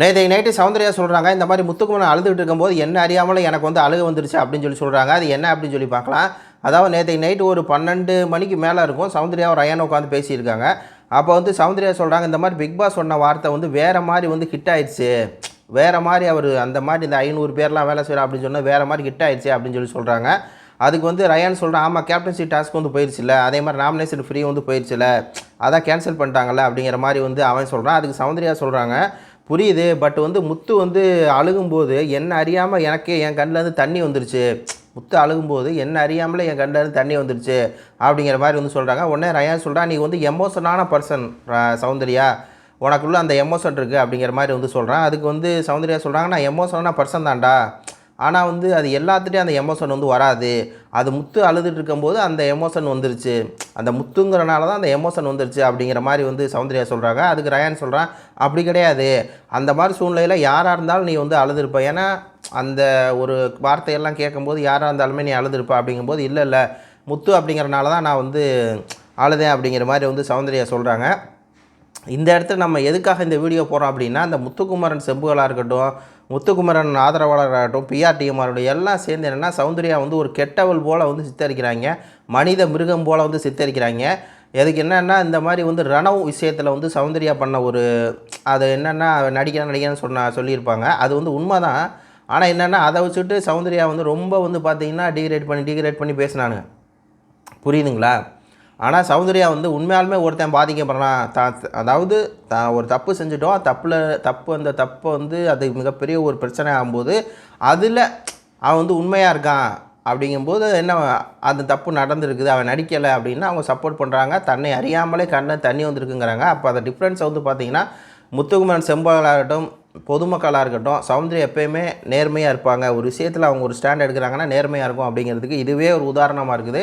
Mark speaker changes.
Speaker 1: நேற்று நைட்டு சௌந்தர்யா சொல்கிறாங்க இந்த மாதிரி முத்துக்குமரன் அழுதுகிட்டு இருக்கும்போது என்ன அறியாமல் எனக்கு வந்து அழுக வந்துருச்சு அப்படின்னு சொல்லி சொல்கிறாங்க அது என்ன அப்படின்னு சொல்லி பார்க்கலாம். அதாவது நேற்று நைட்டு ஒரு பன்னெண்டு மணிக்கு மேலே இருக்கும். சௌந்தர்யா ஒரு உட்காந்து பேசியிருக்காங்க. அப்போ வந்து சௌந்தர்யா சொல்கிறாங்க இந்த மாதிரி பிக் பாஸ் சொன்ன வார்த்தை வந்து வேறு மாதிரி வந்து ஹிட் ஆயிடுச்சு. வேறு மாதிரி அவர் அந்த மாதிரி இந்த ஐநூறு பேர்லாம் வேலை செய்கிறோம் அப்படின்னு சொன்னால் வேறு மாதிரி ஹிட் ஆயிடுச்சு அப்படின்னு சொல்லி சொல்கிறாங்க அதுக்கு வந்து ரயான் சொல்கிறான் ஆமாம் கேப்டன்சி டாஸ்க் வந்து போயிடுச்சுல அதே மாதிரி நாமினேஷன் ஃப்ரீ வந்து போயிடுச்சுல அதான் கேன்சல் பண்ணிட்டாங்கல்ல அப்படிங்கிற மாதிரி வந்து அவன் சொல்கிறான் அதுக்கு சௌந்தர்யா சொல்கிறாங்க புரியுது. பட் வந்து முத்து வந்து அழுகும்போது என்ன அறியாமல் எனக்கே என் கண்ணிலேருந்து தண்ணி வந்துருச்சு. முத்து அழுகும்போது என்ன அறியாமலே என் கண்ணிலேருந்து தண்ணி வந்துருச்சு அப்படிங்கிற மாதிரி வந்து சொல்கிறாங்க உடனே ரயான் சொல்கிறான் நீ வந்து எமோஷனான பர்சன் சௌந்தர்யா. உனக்குள்ளே அந்த எமோஷன் இருக்குது அப்படிங்கிற மாதிரி வந்து சொல்கிறான் அதுக்கு வந்து சௌந்தர்யா சொல்கிறாங்க நான் எமோஷனான பர்சன் தான்டா. ஆனால் வந்து அது எல்லாத்துட்டையும் அந்த எமோஷன் வந்து வராது. அது முத்து அழுதுட்டு இருக்கும்போது அந்த எமோஷன் வந்துருச்சு. அந்த முத்துங்கிறனால தான் அந்த எமோஷன் வந்துருச்சு அப்படிங்கிற மாதிரி வந்து சௌந்தர்யா சொல்கிறாங்க அதுக்கு ரயான் சொல்கிறான் அப்படி கிடையாது. அந்த மாதிரி சூழ்நிலையில் யாராக இருந்தாலும் நீ வந்து அழுதுருப்ப. ஏன்னா அந்த ஒரு வார்த்தையெல்லாம் கேட்கும்போது யாராக இருந்தாலுமே நீ அழுதுருப்ப. அப்படிங்கும்போது இல்லை இல்லை. முத்து அப்படிங்கிறனால தான் நான் வந்து அழுதேன். அப்படிங்கிற மாதிரி வந்து சௌந்தர்யா சொல்கிறாங்க இந்த இடத்துல நம்ம எதுக்காக இந்த வீடியோ போகிறோம் அப்படின்னா அந்த முத்துக்குமரன் செம்புகளாக இருக்கட்டும் முத்துக்குமரன் ஆதரவாளராக இருக்கட்டும் பிஆர் டிஎம்ஆரோட எல்லாம் சேர்ந்து என்னென்னா சௌந்தர்யா வந்து ஒரு கெட்டவள் போல் வந்து சித்தரிக்கிறாங்க. மனித மிருகம் போல் வந்து சித்தரிக்கிறாங்க. எதுக்கு என்னென்னா இந்த மாதிரி வந்து ரணவ் விஷயத்தில் வந்து சௌந்தர்யா பண்ண ஒரு அது என்னென்னா நடிக்கிறேன் நடிக்கிறேன்னு சொன்ன சொல்லியிருப்பாங்க. அது வந்து உண்மை தான் ஆனால் என்னென்னா அதை வச்சுட்டு சௌந்தர்யா வந்து ரொம்ப வந்து பார்த்தீங்கன்னா டிகிரேட் பண்ணி டிகிரேட் பண்ணி பேசினானுங்க. புரியுதுங்களா? ஆனால் சௌந்தர்யா வந்து உண்மையாலுமே ஒருத்தன் பாதிக்கப்படுறான். தா அதாவது தான் ஒரு தப்பு செஞ்சுட்டோம். தப்பில் தப்பு அந்த தப்பை வந்து அது மிகப்பெரிய ஒரு பிரச்சனை ஆகும்போது அதில் அவன் வந்து உண்மையாக இருக்கான் அப்படிங்கும்போது என்ன அந்த தப்பு நடந்திருக்குது அவன் நடிக்கலை அப்படின்னா அவங்க சப்போர்ட் பண்ணுறாங்க தன்னை அறியாமலே கண்ணை தண்ணி வந்திருக்குங்கிறாங்க. அப்போ அந்த டிஃப்ரென்ஸ் வந்து பார்த்திங்கன்னா முத்துக்குமரன் செம்பலாக இருக்கட்டும் பொதுமக்களாக இருக்கட்டும் சௌந்தர்யா எப்பயுமே நேர்மையாக இருப்பாங்க. ஒரு விஷயத்தில் அவங்க ஒரு ஸ்டாண்ட் எடுக்கிறாங்கன்னா நேர்மையாக இருக்கும் அப்படிங்கிறதுக்கு இதுவே ஒரு உதாரணமாக இருக்குது.